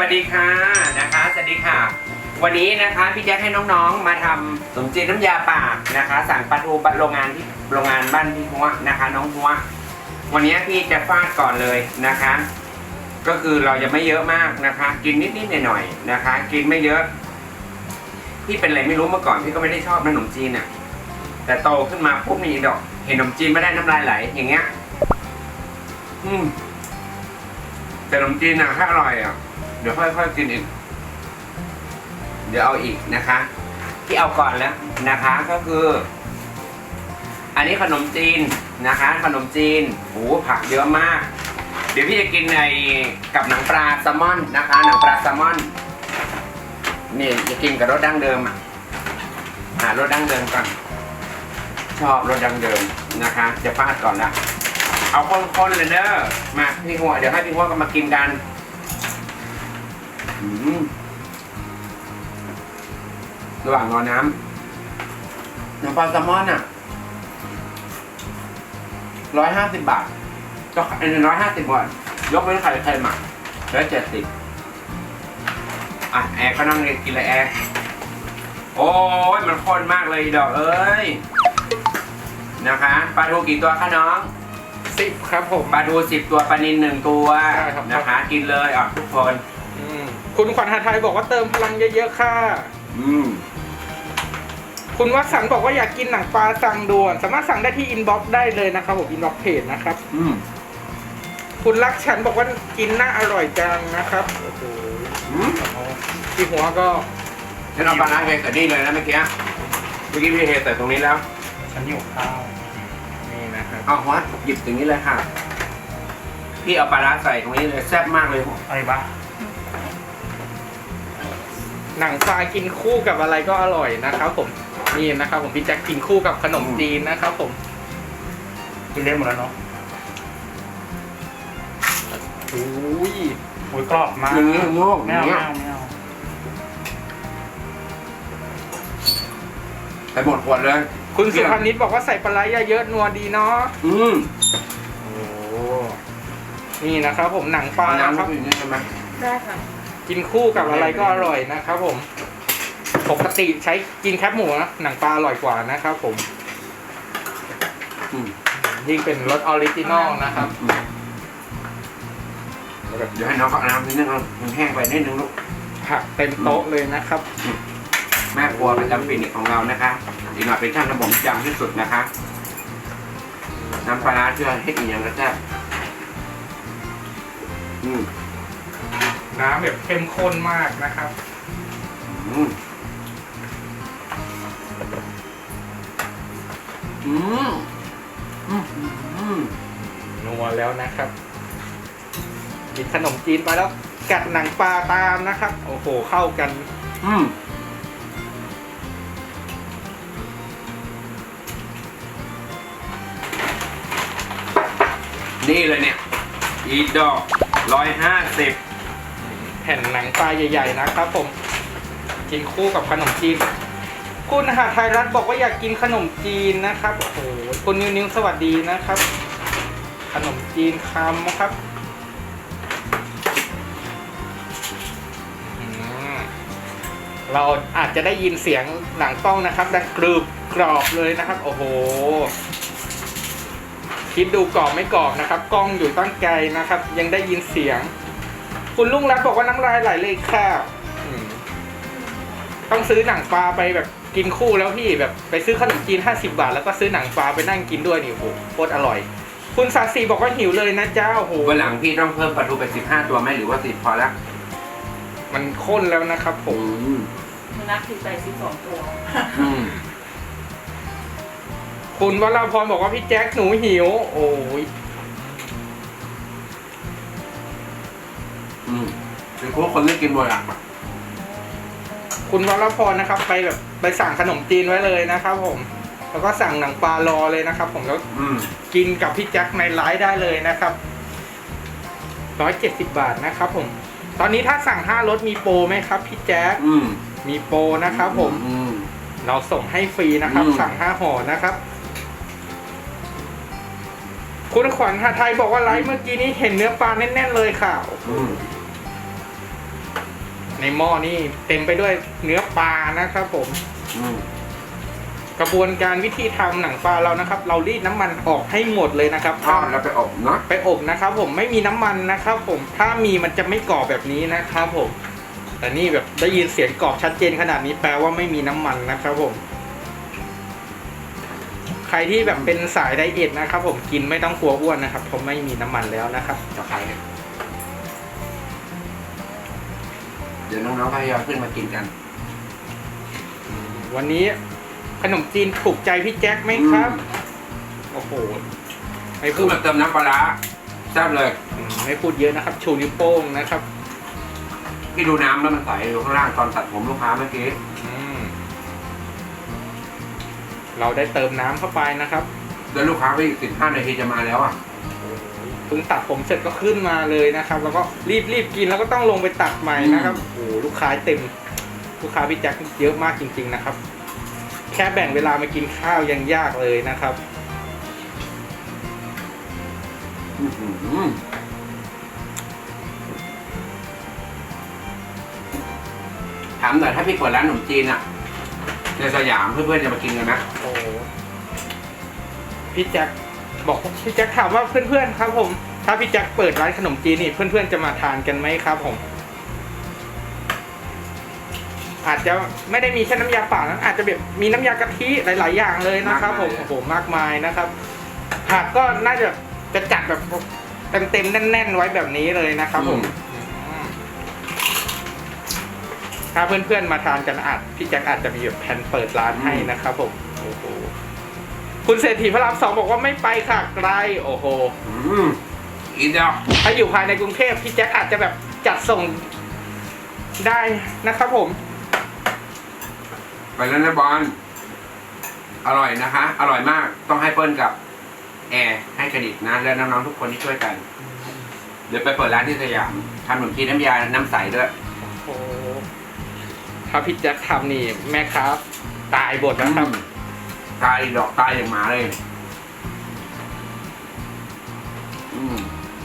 วัสดีค่ะนะคะสวัสดีค่ะ วันนี้นะคะพี่แจ๊คให้น้องๆมาทำขนมจีนน้ำยาป่านะคะ สั่งปลาทูบัตโรงงานที่โรงงานบ้านพี่หัวนะคะ น้องหัววันนี้พี่จะฟาดก่อนเลยนะคะ ก็คือเราจะไม่เยอะมากนะคะ กินนิดๆหน่อยๆนะคะ กินไม่เยอะพี่เป็นอะไรไม่รู้เมื่อก่อนพี่ก็ไม่ได้ชอบขนมจีนอะ แต่โตขึ้นมาปุ๊บนี่ดอก เห็นขนมจีนไม่ได้น้ำลายไหลอย่างเงี้ยอืม แต่ขนมจีนอะถ้าอร่อยอะ เดี๋ยวค่อยๆกินอีก เดี๋ยวเอาอีกนะคะ ที่เอาก่อนแล้วนะคะ ก็คือ อันนี้ขนมจีนนะคะ ขนมจีนโอ้โหผักเยอะมาก เดี๋ยวพี่จะกินในกับหนังปลาแซลมอนนะคะ หนังปลาแซลมอนนี่จะกินกับรสดั้งเดิมอะหารสดั้งเดิมก่อนชอบรสดั้งเดิมนะคะ จะฟาดก่อนละ เอาคนๆเลยเด้อมาพี่หัวเดี๋ยวให้พี่หัวก็มากินกันอืมระหว่างรอน้ำน้ำปลาแซลมอนอะร้อยห้าสิบบาท ก็อันนี้ร้อยห้าสิบบาทยกเว้นไข่ไข่หมักร้อยเจ็ดสิบอะแอร์ก็นั่งเรียนกินเลยแอร์โอ้ยมันข้นมากเลยดอกเอ้ยนะคะปลาทูกี่ตัวคะน้อง สิบครับผม ปลาทูสิบตัวปลานินหนึ่งตัวใช่ครับ นะคะกินเลยอะทุกคน อืมคุณขวัญหาไทยบอกว่าเติมพลังเยอะๆค่ะ อืมคุณวัสันต์บอกว่าอยากกินหนังปลาสั่งด่วน สามารถสั่งได้ที่อินบ็อกซ์ได้เลยนะครับผมอินบ็อกซ์เพจนะครับ อืมคุณรักฉันบอกว่ากินน่าอร่อยจังนะครับโอ้โหอืมพี่หัวก็ฉันเอาปลาร้าเทใส่นี่เลยนะเมื่อกี้เมื่อกี้พี่เทใส่ตรงนี้แล้ว ฉันหิวข้าวนี่นะครับ เอาหัวหยิบตรงนี้เลยค่ะ พี่เอาปลาร้าใส่ตรงนี้เลยแซ่บมากเลยอะไรบ้าหนังปลากินคู่กับอะไรก็อร่อยนะครับผมนี่นะครับผมพี่แจ็คกินคู่กับขนมจีนนะครับผมกินเล่นหมดแล้วเนาะอุ้ยโอ้ยกรอบมากอย่างนี้โง่อไม่ย่างเอาเงี้ไม่ยเอาไม่เอาไปหมดขวดเลย คุณสุพันนิดบอกว่าใส่ปลาไหลเยอะๆนัวดีเนาะอืมโอ้นี่นะครับ ผมหนังปลาเอาน้ำคเข้ารับไปอย่างนี้ใช่ไหมได้ค่ะกินคู่กับอะไรก็อร่อยนะครับผม ปกติใช้กินแคบหมูนะหนังปลาอร่อยกว่านะครับผม อืมยิ่งเป็นรสออริจินอลนะครับ อืมเดี๋ยวให้น้องเขาเอาน้ำนิดนึงเอามันแห้งไปนิดนึงลูก ผักเต็มโต๊ะเลยนะครับ แม่ครัวประจำปีนิกของเรานะคะอีกหน่อยเป็นช่างระบบจำที่สุดนะคะ น้ำปลาร้าเชื่อให้อีกอย่างก็แซ่บอืมน้ำแบบเข้มข้นมากนะครับ อืมอืมอืมอืมนัวแล้วนะครับกินขนมจีนไปแล้ว กัดหนังปลาตามนะครับ โอ้โห เข้ากัน อืม นี่เลยเนี่ย อีดอกร้อยห้าสิบแผ่นหนังปลาใหญ่ๆนะครับผม กินคู่กับขนมจีน คุณหาไทยรัฐบอกว่าอยากกินขนมจีนนะครับ โอ้โห คุณนิวนิวสวัสดีนะครับ ขนมจีนคำนะครับเราอาจจะได้ยินเสียงหลังกล้องนะครับ ดังกรึบกรอบเลยนะครับ โอ้โห คิดดูกรอบไม่กรอบนะครับ กล้องอยู่ตั้งไกลนะครับ ยังได้ยินเสียง คุณลุงรัตบอกว่าน้ำลายไหลเลยค่ะอืมต้องซื้อหนังปลาไปแบบกินคู่แล้วพี่แบบไปซื้อขนมจีน 50 บาท แล้วก็ซื้อหนังปลาไปนั่งกินด้วยนี่โอ้โหโคตรอร่อย คุณสาสีบอกว่าหิวเลยนะเจ้าโอ้โหวันหลังพี่ต้องเพิ่มปลาทูไปสิบห้าตัวไหมหรือว่าสิบพอแล้วมันข้นแล้วนะครับผมอืมมันนับถือไปสิบสองตัว อืม คุณวราพรบอกว่าพี่แจ็คหนูหิว โอ้ยอืมเป็นพวกคนที่กินบ่อยอะคุณวราพรนะครับ ไปแบบไปสั่งขนมจีนไว้เลยนะครับผม แล้วก็สั่งหนังปลารอเลยนะครับ ผมแล้วอืมกินกับพี่แจ็คในไลฟ์ได้เลยนะครับ170บาทนะครับ ผม ตอนนี้ถ้าสั่ง5รถมีโปรไหมครับ พี่แจ็คอืมมีโปรนะครับ ผม อืม เราส่งให้ฟรีนะครับ อืม สั่ง5ห่อนะครับ คุณขวัญหาไทยบอกว่าไลฟ์เมื่อกี้นี้เห็นเนื้อปลาแน่นๆเลยค่ะโอ้โหอืมในหม้อนี่เต็มไปด้วยเนื้อปลานะครับผม อืมกระบวนการวิธีทำหนังปลาเรานะครับ เรารีดน้ำมันออกให้หมดเลยนะครับทอดแล้วไปอบเนาะไปอบนะครับ ผมไม่มีน้ำมันนะครับ ผมถ้ามีมันจะไม่กรอบแบบนี้นะครับผม แต่นี่แบบได้ยินเสียงกรอบชัดเจนขนาดนี้แปลว่าไม่มีน้ำมันนะครับผมใค รที่แบบเป็นสายไดเอทนะครับ ผมกินไม่ต้องกลัวอ้วนนะครับเพราะไม่มีน้ำมันแล้วนะครับจะใครเนี่ยเดี๋ยวน้องๆพยายามขึ้นมากินกัน วันนี้ขนมจีนถูกใจพี่แจ็คไหมครับ โอ้โหไม่คืพูอดแบบเติมน้ำปลาร้าแซ่บเลยอืมไม่พูดเยอะนะครับ ชูนิ้วโป้งนะครับ พี่ดูน้ำแล้วมันใสอยู่ข้างล่างตอนตัดผมลูกค้าเมื่อกี้อืม เราได้เติมน้ำเข้าไปนะครับแล้วลูกค้าไปอีกสิบห้านาทีจะมาแล้วอะ เพิ่งตัดผมเสร็จก็ขึ้นมาเลยนะครับ แล้วก็รีบรีบกินแล้วก็ต้องลงไปตัดใหม่นะครับอืมโอ้โหลูกค้าเต็ม ลูกค้าพี่แจ็คเยอะมากจริง ๆนะครับ แค่แบ่งเวลามากินข้าวยังยากเลยนะครับ อื้อหือถามหน่อยถ้าพี่เปิดร้านขนมจีนอะ ในสยามเพื่อนๆจะมากินกันไหมโอ้พี่แจ็คบอกพี่แจ็คถามว่าเพื่อนๆครับ ผม ถ้าพี่แจ็คเปิดร้านขนมจีนนี่เพื่อนๆจะมาทานกันไหมครับ ผม อาจจะไม่ได้มีแค่น้ำยาป่านะอาจจะแบบมีน้ำยากะทิหลาย ๆ อย่างเลยนะครับ ผมโอ้โหมากมายนะครับผักก็น่าจะจะจัดแบบเต็มๆแน่น ๆ ไว้แบบนี้เลยนะครับ ผมอื ถ้าเพื่อนๆมาทานกันอาจพี่แจ็คอาจจะมีแบบแผนเปิดร้านให้นะครับผมโอ้โหคุณเศรษฐีพระรามสองบอกว่าไม่ไปค่ะไกลโอ้โหอืมอีเดียวถ้าอยู่ภายในกรุงเทพพี่แจ็คอาจจะแบบจัดส่งได้นะครับผม ไปแล้วนะบอลอร่อยนะคะ อร่อยมากต้องให้เปิ้ลกับ แอร์ให้เครดิตนะและน้องๆทุกคนที่ช่วยกัน เดี๋ยวไปเปิดร้านที่สยามทำขนมจีนน้ำยา น้ำใสด้วยโอ้ ถ้าพี่แจ็คทำนี่แม่ค้าตายบทนะครับ ตายดอกตายอย่างหมาเลย